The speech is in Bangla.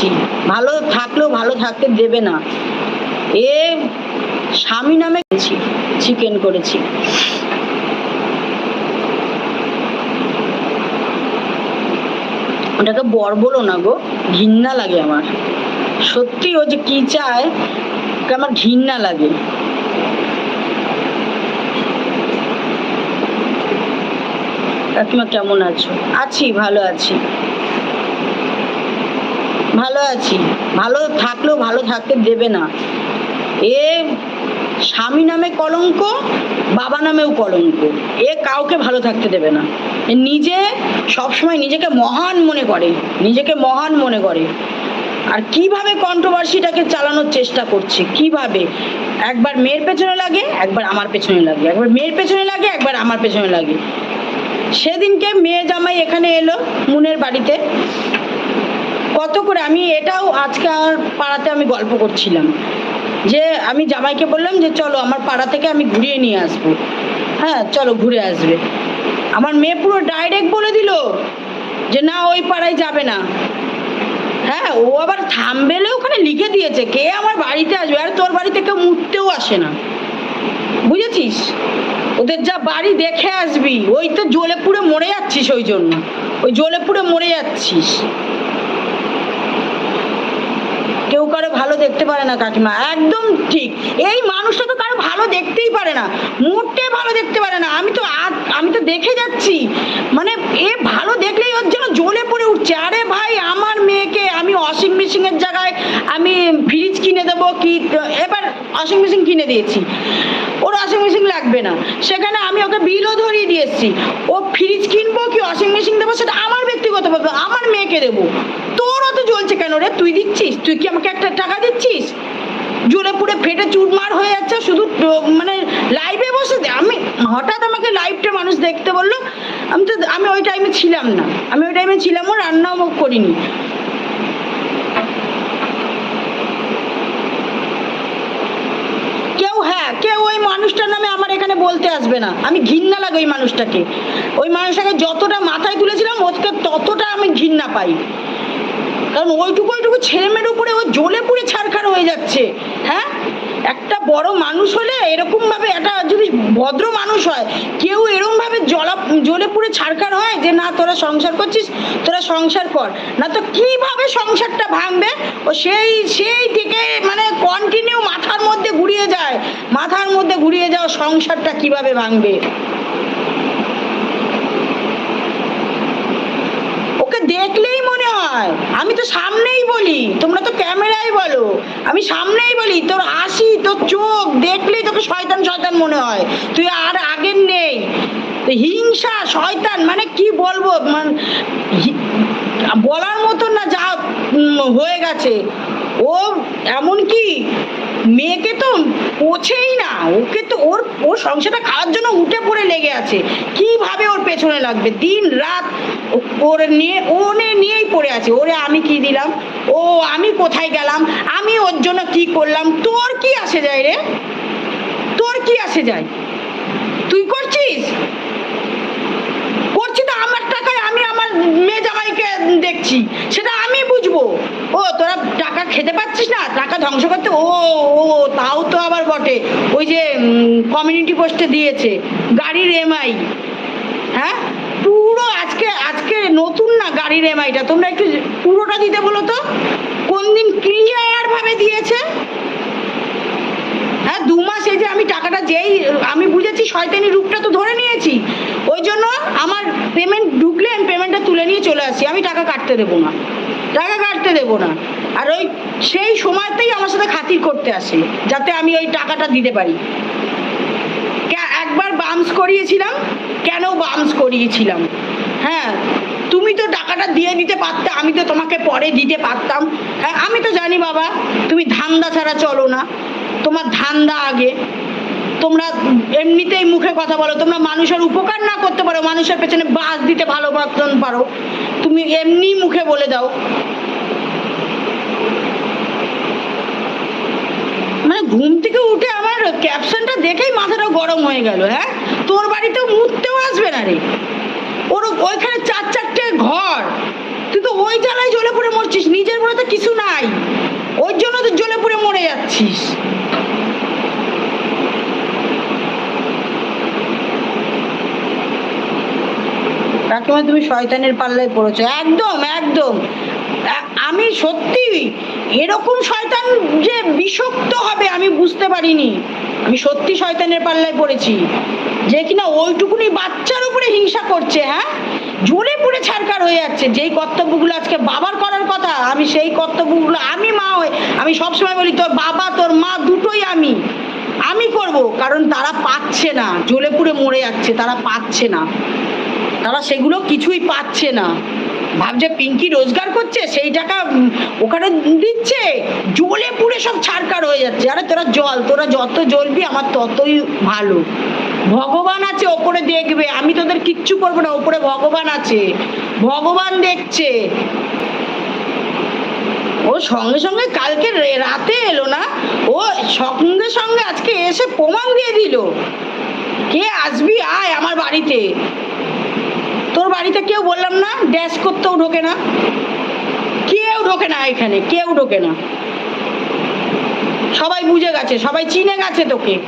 ছি, ভালো থাকলেও ভালো থাকতে দেবে না। এ স্বামী নামে গেছি চিকেন করেছি। ওটাকে বর বলো না গো ঘৃণা লাগে আমার। সত্যি ও যে কি চায় আমার ঘৃণা লাগে। কাকিমা কেমন আছো? আছি ভালো আছি। ভালো আছি। ভালো থাকলেও ভালো থাকতে দেবে না। এ স্বামী নামে কলঙ্ক, বাবা নামেও কলঙ্ক। এ কাউকে ভালো থাকতে দেবে না। নিজে সবসময় নিজেকে মহান মনে করে, নিজেকে মহান মনে করে। আর কীভাবে কন্ট্রোভার্সিটাকে চালানোর চেষ্টা করছে, কীভাবে? একবার মেয়ের পেছনে লাগে, একবার আমার পেছনে লাগে। একবার মেয়ের পেছনে লাগে, একবার আমার পেছনে লাগে। সেদিনকে মেয়ে জামাই এখানে এলো, মুনের বাড়িতে। কত করে আমি এটাও আজকে আর পাড়াতে আমি গল্প করছিলাম। যে আমি জামাইকে বললাম যে, চলো আমার পাড়া থেকে আমি ঘুরিয়ে নিয়ে আসব। হ্যাঁ চলো ঘুরে আসবে। আমার মেয়ে পুরো ডাইরেক্ট বলে দিল যে, না, ওই পাড়ায় যাবে না। হ্যাঁ ও আবার থামবেলে ওখানে লিখে দিয়েছে, কে আমার বাড়িতে আসবে? আর, তোর বাড়িতে কেউ মুততেও আসে না। বুঝেছিস? ওদের যা বাড়ি দেখে আসবি, ওই তো জ্বলে পুড়ে মরে যাচ্ছিস ওই জন্য। ওই জ্বলে পুড়ে মরে যাচ্ছিস। কেউ কারও ভালো দেখতে পারে না, কাকিমা। একদম ঠিক। এই মানুষটা তো কারও ভালো দেখতেই পারে না। মোটে ভালো দেখতে পারে না। আমি তো আমি তো দেখে যাচ্ছি। মানে এ ভালো দেখলেই ওর যেন জ্বলে পড়ে উঠছে। আরে ভাই আমি ওয়াশিং মেশিনের জায়গায় আমি ফ্রিজ কিনে দেবো কি, এবার ওয়াশিং মেশিন কিনে দিয়েছি। ওর ওয়াশিং মেশিন লাগবে না। সেখানে আমি ওকে বিলও ধরিয়ে দিয়ে এসেছি। ও ফ্রিজ কিনবো কি ওয়াশিং মেশিন দেবো সেটা আমার ব্যক্তিগত ব্যাপার আমার মেয়েকে দেবো। তোর অত জ্বলছে কেন রে? তুই দিচ্ছিস? তুই কি আমাকে একটা টাকা দিচ্ছিস? জুড়ে পুড়ে ফেটে চুরমার হয়ে যাচ্ছে, শুধু মানে লাইভে বসে আমি, হঠাৎ আমাকে লাইভটা মানুষ দেখতে বলল, আমি তো, আমি ওই টাইমে ছিলাম না। আমি ওই টাইমে ছিলামও রান্নাও করিনি কেউ হ্যাঁ কেউ ওই মানুষটার নামে আমার এখানে বলতে আসবে না। আমি ঘৃণা লাগে ওই মানুষটাকে। ওই মানুষটাকে যতটা মাথায় তুলেছিলাম, ওকে ততটা আমি ঘৃণা পাই। কারণ ওইটুকু ওইটুকু ছেলেমেয়ের উপরে ও জ্বলে পুড়ে ছাড়খাড় হয়ে যাচ্ছে। হ্যাঁ? একটা বড় মানুষ হলে এরকম ভাবে একটা যদি ভদ্র মানুষ হয়, কেউ এরকম ভাবে জলা জলে পুড়ে ছাড়খাড় হয় যে, না, তোরা সংসার করছিস, তোরা সংসার কর। না তো কীভাবে সংসারটা ভাঙবে? ও সেই সেই থেকে মানে কন্টিনিউ মাথার মধ্যে ঘুরিয়ে যায়। মাথার মধ্যে ঘুরিয়ে যাওয়া সংসারটা কীভাবে ভাঙবে? ওকে দেখলেই হয়? আমি তো সামনেই বলি, তোমরা তো ক্যামেরাই বলো। আমি সামনেই বলি, তোর হাসি, তোর চোখ, দেখলেই তোকে শয়তান শয়তান মনে হয়। তুই আর আগের নেই। হিংসা, শয়তান মানে কি বলব? মানে বলার মতন না, যা হয়ে গেছে। ও, এমন কি? মেয়েকে তো পোছেই না। ওকে তো ওর ওর সংসারটা খাওয়ার জন্য উঠে পড়ে লেগে আছে। কীভাবে ওর পেছনে লাগবে? দিন, রাত ওর নিয়ে ওনে নিয়েই পড়ে আছে। ওরে আমি কি দিলাম? ও, আমি কোথায় গেলাম? আমি ওর জন্য কি করলাম? তোর কি আসে যায় রে? তোর কি আসে যায়? তুই করছিস করছি তো আমার টাকায় আমি আমার মেয়ে জামাইকে দেখছি সেটা আমি বুঝব ও তোরা টাকা খেতে পাচ্ছিস না টাকা ধ্বংস করতে, ও ও তাও তো আবার বটে। ওই যে কমিউনিটি পোস্টে দিয়েছে, গাড়ির এমআই হ্যাঁ? পুরো আজকে আজকে নতুন না গাড়ির এমআইটা তোমরা একটু পুরোটা দিতে বলো তো। কোন দিন ক্লিয়ার ভাবে দিয়েছে? হ্যাঁ দু মাস এই যে আমি টাকাটা যেই, আমি বুঝেছি শয়তানি রূপটা তো ধরে নিয়েছি। ওই জন্য আমার পেমেন্ট ঢুকলে আমি পেমেন্টটা তুলে নিয়ে চলে আসি। আমি টাকা কাটতে দেবো না। টাকা কাটতে দেবো না। আর ওই সেই সময়তেই আমার সাথে খাতির করতে আসে, যাতে আমি ওই টাকাটা দিতে পারি। একবার বামস করিয়েছিলাম, কেন বামস করিয়েছিলাম? হ্যাঁ তুমি তো টাকাটা দিয়ে দিতে পারতে, আমি তো তোমাকে পরে দিতে পারতাম। হ্যাঁ আমি তো জানি বাবা, তুমি ধান্দা ছাড়া চলো না। তোমার ধান্দা আগে। তোমরা এমনিতেই মুখে কথা বলো, তোমরা মানুষের উপকার না করতে পারো, মানুষের পেছনে বাস দিতে ভালো পারো। তুমি এমনি মুখে বলে দাও। মানে ঘুম থেকে উঠে আমার ক্যাপশনটা দেখেই মাথাটা গরম হয়ে গেল হ্যাঁ? তোর বাড়িতেও মুততেও আসবে না রে। ওর ওইখানে চার চারটে ঘর। তুই তো ওই জ্বালায় জ্বলে পড়ে মরছিস, নিজের মনে তো কিছু নাই। ওর জন্য তো জ্বলে পড়ে মরে যাচ্ছিস। কাকিমা তুমি শয়তানের পাল্লায় পড়েছো। একদম একদম। আমি সত্যি এরকম শয়তান যে বিষক্ত হবে, আমি বুঝতে পারিনি। আমি সত্যি শয়তানের পাল্লায় পড়েছি। যে কিনা ওইটুকুনি বাচ্চার উপরে হিংসা করছে হ্যাঁ? জ্বলে পুড়ে ছাড়কার হয়ে যাচ্ছে। যেই কর্তব্যগুলো আজকে বাবার করার কথা, আমি সেই কর্তব্যগুলো, আমি মা হয়ে, আমি সবসময় বলি, তোর বাবা, তোর মা দুটোই আমি। আমি করব। কারণ তারা পাচ্ছে না। জ্বলে পুড়ে মরে যাচ্ছে, তারা পাচ্ছে না। তারা সেগুলো কিছুই পাচ্ছে না। ভাবছে পিঙ্কি রোজগার করছে, সেই টাকা ওখানে দিচ্ছে। জলে পুড়ে সব ছাড়কার হয়ে যাচ্ছে। আরে তোরা জল, তোরা যত জ্বলবি, আমার ততই ভালো। ভগবান আছে, ওপরে দেখবে। আমি তোদের কিচ্ছু করব না, ওপরে ভগবান আছে। ভগবান দেখছে। ও সঙ্গে সঙ্গে কালকে রাতে এলো না, ও সঙ্গে সঙ্গে আজকে এসে প্রমাণ দিয়ে দিল। কে আসবি, আয় আমার বাড়িতে। তোর বাড়িতে কেউ বললাম না ড্যাশ করতেও ঢোকে না। কেউ ঢোকে না এখানে, কেউ ঢোকে না। সবাই বুঝে গেছে, সবাই চিনে গেছে তোকে।